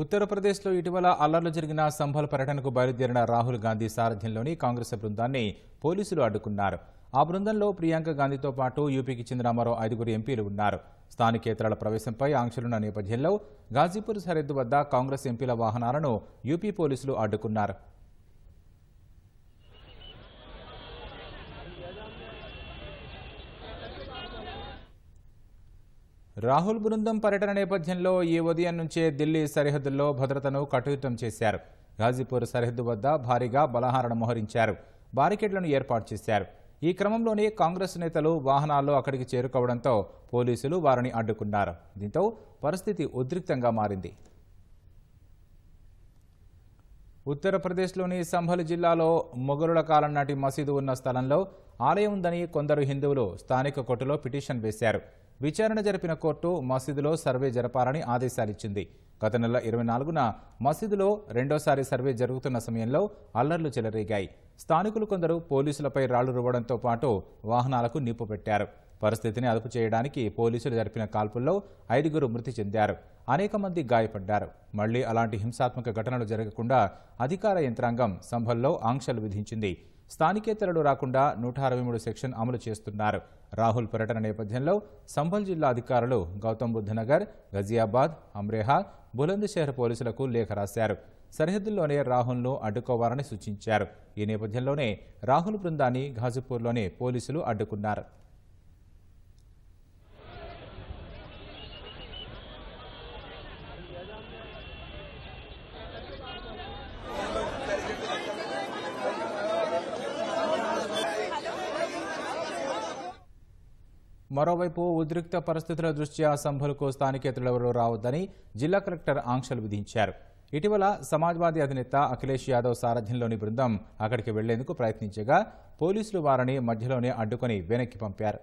ఉత్తరప్రదేశ్లో ఇటీవల అల్లర్లు జరిగిన సంభల్ పర్యటనకు బయలుదేరిన రాహుల్ గాంధీ సారథ్యంలోని కాంగ్రెస్ బృందాన్ని పోలీసులు అడ్డుకున్నారు. ఆ బృందంలో ప్రియాంక గాంధీతో పాటు యూపీకి చెందిన మరో ఐదుగురు ఎంపీలు ఉన్నారు. స్థానికేతరాల ప్రవేశంపై ఆంక్షలున్న నేపథ్యంలో గాజీపూర్ సరిహద్దు వద్ద కాంగ్రెస్ ఎంపీల వాహనాలను యూపీ పోలీసులు అడ్డుకున్నారు. రాహుల్ బృందం పర్యటన నేపథ్యంలో ఈ ఉదయం నుంచే ఢిల్లీ సరిహద్దుల్లో భద్రతను కట్టుదిట్టం చేశారు. గాజీపూర్ సరిహద్దు వద్ద భారీగా బలహారణ మోహరించారు. బారికేడ్లను ఏర్పాటు చేశారు. ఈ క్రమంలోనే కాంగ్రెస్ నేతలు వాహనాల్లో అక్కడికి చేరుకోవడంతో పోలీసులు వారిని అడ్డుకున్నారు. దీంతో పరిస్థితి ఉద్రిక్తంగా మారింది. ఉత్తరప్రదేశ్లోని సంభల్ జిల్లాలో మొఘలుల కాలం నాటి మసీదు ఉన్న స్థలంలో ఆలయం ఉందని కొందరు హిందువులు స్థానిక కోర్టులో పిటిషన్ వేశారు. విచారణ జరిపిన కోర్టు మసీదులో సర్వే జరపాలని ఆదేశాలిచ్చింది. గత నెల ఇరవై నాలుగున మసీదులో రెండోసారి సర్వే జరుగుతున్న సమయంలో అల్లర్లు చెలరేగాయి. స్థానికులు కొందరు పోలీసులపై రాళ్ళు రువ్వడంతో పాటు వాహనాలకు నిప్పు పెట్టారు. పరిస్థితిని అదుపు చేయడానికి పోలీసులు జరిపిన కాల్పుల్లో ఐదుగురు మృతి చెందారు. అనేక మంది గాయపడ్డారు. మళ్ళీ అలాంటి హింసాత్మక ఘటనలు జరగకుండా అధికార యంత్రాంగం సంభల్లో ఆంక్షలు విధించింది. స్థానికేతరులు రాకుండా నూట అరవై మూడు సెక్షన్ అమలు చేస్తున్నారు. రాహుల్ పర్యటన నేపథ్యంలో సంభల్ జిల్లా అధికారులు గౌతమ్ బుద్ధనగర్ గజియాబాద్ అమ్రేహా బులంద్షహర్ పోలీసులకు లేఖ రాశారు. సరిహద్దుల్లోనే రాహుల్ను అడ్డుకోవాలని సూచించారు. ఈ నేపథ్యంలోనే రాహుల్ బృందాన్ని ఘాజీపూర్లోనే పోలీసులు అడ్డుకున్నారు. మరోవైపు ఉద్రిక్త పరిస్థితుల దృష్ట్యా సంభలకు స్థానికేతరులెవరూ రావద్దని జిల్లా కలెక్టర్ ఆంక్షలు విధించారు. ఇటీవల సమాజ్వాదీ అధినేత అఖిలేష్ యాదవ్ సారథ్యంలోని బృందం అక్కడికి వెళ్ళేందుకు ప్రయత్నించగా పోలీసులు వారిని మధ్యలోనే అడ్డుకొని వెనక్కి పంపారు.